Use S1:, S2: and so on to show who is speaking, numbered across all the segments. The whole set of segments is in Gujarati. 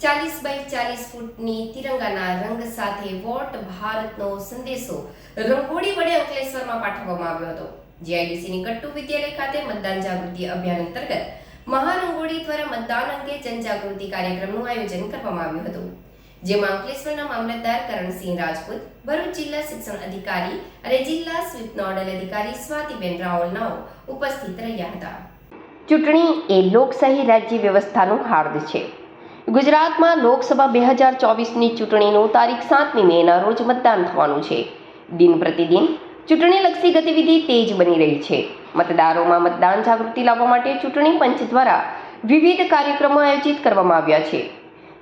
S1: ચાલીસ બાય ચાલીસ ફૂટની તિરંગાના રંગ સાથે વોટ ભારતનો સંદેશો રંગોળી વડે અંકલેશ્વરમાં પાઠવવામાં આવ્યો હતો. જીઆઈડીસીની કટ્ટુ વિદ્યાલય ખાતે મતદાન જાગૃતિ અભિયાન અંતર્ગત મહારંગોળી દ્વારા મતદાન અંગે જનજાગૃતિ કાર્યક્રમનું આયોજન કરવામાં આવ્યું હતું. જેમાં અંકલેશ્વરના મામલતદાર કરણસિંહ રાજપૂત, ભરૂચ જિલ્લા શિક્ષણ અધિકારી અને જિલ્લા સ્વીપ નોડલ અધિકારી સ્વાતિબેન રાવલ નાઓ ઉપસ્થિત રહ્યા હતા. ચૂંટણી એ લોકશાહી રાજ્ય વ્યવસ્થાનું હાર્દ છે. ગુજરાતમાં લોકસભા બે હજાર ચોવીસની ચૂંટણીનું તારીખ સાતમી મેના રોજ મતદાન થવાનું છે. દિન પ્રતિદિન ચૂંટણીલક્ષી ગતિવિધિ તેજ બની રહી છે. મતદારોમાં મતદાન જાગૃતિ લાવવા માટે ચૂંટણી પંચ દ્વારા વિવિધ કાર્યક્રમો આયોજિત કરવામાં આવ્યા છે.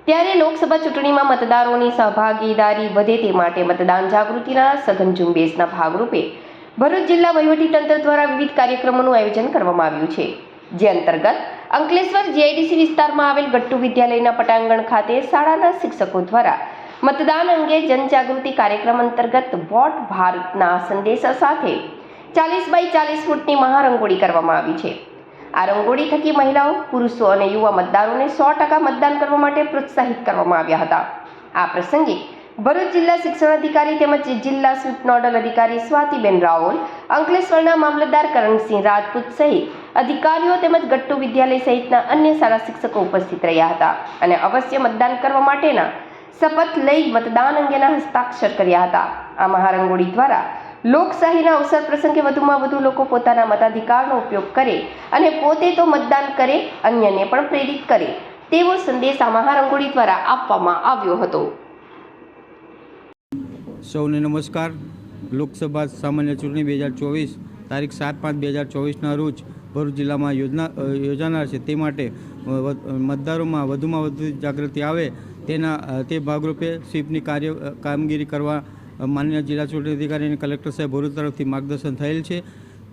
S1: ત્યારે લોકસભા ચૂંટણીમાં મતદારોની સહભાગીદારી વધે તે માટે મતદાન જાગૃતિના સઘન ઝુંબેશના ભાગરૂપે ભરૂચ જિલ્લા વહીવટીતંત્ર દ્વારા વિવિધ કાર્યક્રમોનું આયોજન કરવામાં આવ્યું છે. જે અંતર્ગત અંકલેશ્વર જીઆઈડીસી વિસ્તારમાં આવેલ ગટ્ટુ વિદ્યાલયના પટાંગણ ખાતે શાળાના શિક્ષકો દ્વારા મતદાન અંગે જનજાગૃતિ કાર્યક્રમ અંતર્ગત વોટ ભારતના સંદેશા સાથે ચાલીસ બાય ચાલીસ ફૂટની મહારંગોળી કરવામાં આવી છે. આ રંગોળી થકી મહિલાઓ, પુરુષો અને યુવા મતદારોને સો ટકા મતદાન કરવા માટે પ્રોત્સાહિત કરવામાં આવ્યા હતા. આ પ્રસંગે ભરૂચ જિલ્લા શિક્ષણાધિકારી તેમજ જિલ્લા સ્વીપ નોડલ અધિકારી સ્વાતિબેન રાઓલ અંકલેશ્વરના મામલતદાર કરણસિંહ રાજપૂત સહિત અધિકારીઓ તેમજ ગટ્ટુ વિદ્યાલય સહિતના અન્ય શાળા શિક્ષકો ઉપસ્થિત રહ્યા હતા અને અવશ્ય મતદાન કરવા માટેના શપથ લઈ મતદાન અંગેના હસ્તાક્ષર કર્યા હતા. આ મહારંગોળી દ્વારા લોકશાહીના અવસર પ્રસંગે વધુમાં વધુ લોકો પોતાના મતાધિકારનો ઉપયોગ કરે અને પોતે તો મતદાન કરે, અન્યને પણ પ્રેરિત કરે તેવો સંદેશ આ મહારંગોળી દ્વારા આપવામાં આવ્યો હતો.
S2: સૌને નમસ્કાર. લોકસભા સામાન્ય ચૂંટણી બે હજાર ચોવીસ તારીખ સાત પાંચ બે હજાર ચોવીસના રોજ ભરૂચ જિલ્લામાં યોજના યોજાનાર છે. તે માટે મતદારોમાં વધુમાં વધુ જાગૃતિ આવે તેના તે ભાગરૂપે સ્વીપની કાર્ય કામગીરી કરવા માન્ય જિલ્લા ચૂંટણી અધિકારી અને કલેક્ટર સાહેબ ભરૂચ તરફથી માર્ગદર્શન થયેલ છે.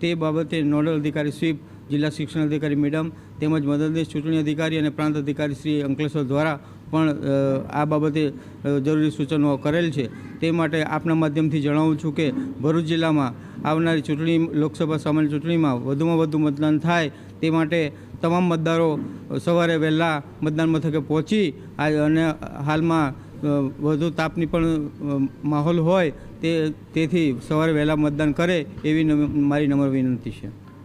S2: તે બાબતે નોડલ અધિકારી સ્વીપ, જિલ્લા શિક્ષણ અધિકારી મેડમ તેમજ મદદનીશ ચૂંટણી અધિકારી અને પ્રાંત અધિકારી શ્રી અંકલેશ્વર દ્વારા પણ આ બાબતે જરૂરી સૂચનો કરેલ છે. તે માટે આપના માધ્યમથી જણાવું છું કે, ભરૂચ જિલ્લામાં આવનારી ચૂંટણી, લોકસભા સામાન્ય ચૂંટણીમાં વધુમાં વધુ મતદાન થાય તે માટે તમામ મતદારો સવારે વહેલા મતદાન મથકે પહોંચી અને હાલમાં વધુ તાપની પણ માહોલ હોય તે, તેથી સવારે વહેલા મતદાન કરે એવી મારી નમ્ર વિનંતી છે.